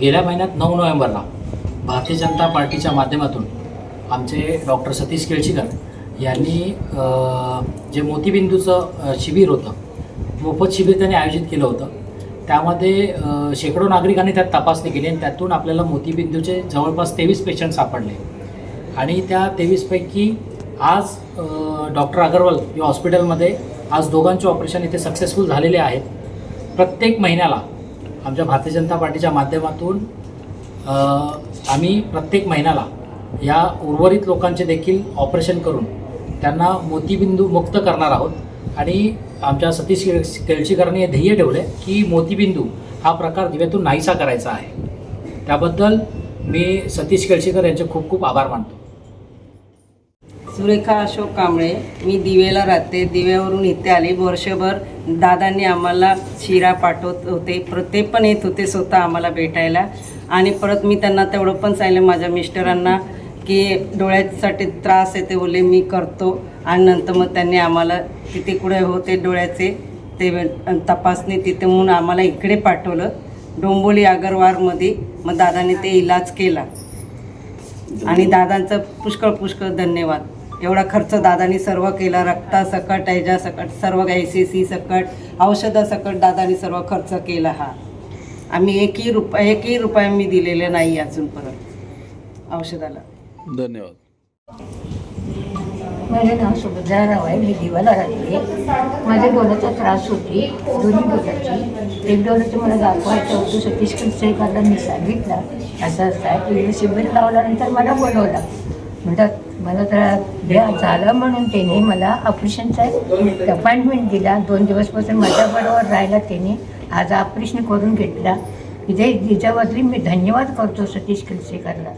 गेल्या महिन्यात नऊ नोव्हेंबरला भारतीय जनता पार्टीच्या माध्यमातून आमचे डॉक्टर सतीश केळशीकर यांनी जे मोतीबिंदूचं शिबिर होतं मोफत शिबिर त्यांनी आयोजित केलं होतं. त्यामध्ये शेकडो नागरिकांनी त्यात तपासणी केली आणि त्यातून आपल्याला मोतीबिंदूचे जवळपास तेवीस पेशंट सापडले. आणि त्या तेवीसपैकी आज डॉक्टर अगरवाल या हॉस्पिटलमध्ये आज दोघांचे ऑपरेशन इथे सक्सेसफुल झालेले आहेत. प्रत्येक महिन्याला आमच्या भारतीय जनता पार्टीच्या माध्यमातून आम्ही प्रत्येक महिन्याला या उर्वरित लोकांचे देखील ऑपरेशन करून त्यांना मोतीबिंदू मुक्त करणार आहोत. आणि आमच्या सतीश केळशीकरांनी हे ध्येय ठेवले की मोतीबिंदू हा प्रकार दिव्यातून नाहीसा करायचा आहे. त्याबद्दल मी सतीश केळशीकर यांचे खूप खूप आभार मानतो. सुरेखा अशोक कांबळे मी दिवेला राहते. दिव्यावरून इथे आली. वर्षभर दादांनी आम्हाला शिरा पाठवत होते. प्रत्येक ते पण येत होते स्वतः आम्हाला भेटायला. आणि परत मी त्यांना तेवढं पण सांगितलं माझ्या मिस्टरांना की डोळ्यासाठी त्रास येते बोले बोलले मी करतो. आणि नंतर मग त्यांनी आम्हाला तिथे कुठे होते डोळ्याचे ते तपासणी तिथे म्हणून आम्हाला इकडे पाठवलं. डोंबोली अगरवारमध्ये मग दादाने ते इलाज केला. आणि दादांचं पुष्कळ पुष्कळ धन्यवाद. एवढा खर्च दादानी सर्व केला रक्तासकट ह्याच्या सकट सर्व काही सी सी सकट औषधासकट दादानी सर्व खर्च केला हा. आम्ही एकही रुपया एकही रुपया मी दिलेले नाही अजूनपर्यंत औषधाला. धन्यवाद. माझं नाव सुभद्रा राव आहे मी दिवाला राहते. माझ्या डोळ्याचा त्रास होती दोन्ही डोळ्याची एक डोळ्याचं मला दाखवायचं होतं सतीश कंसेकरला मी सांगितलं. असं असं आहे शिबिर लावल्यानंतर मला बोलवलं. म्हणतात मला तर घ्या झालं म्हणून त्याने मला ऑपरेशनचा अपॉइंटमेंट दिला. दोन दिवसपासून माझ्याबरोबर राहिला त्याने आज ऑपरेशन करून घेतला. इथे तिच्याबद्दल मी धन्यवाद करतो सतीश खिलसेकरला.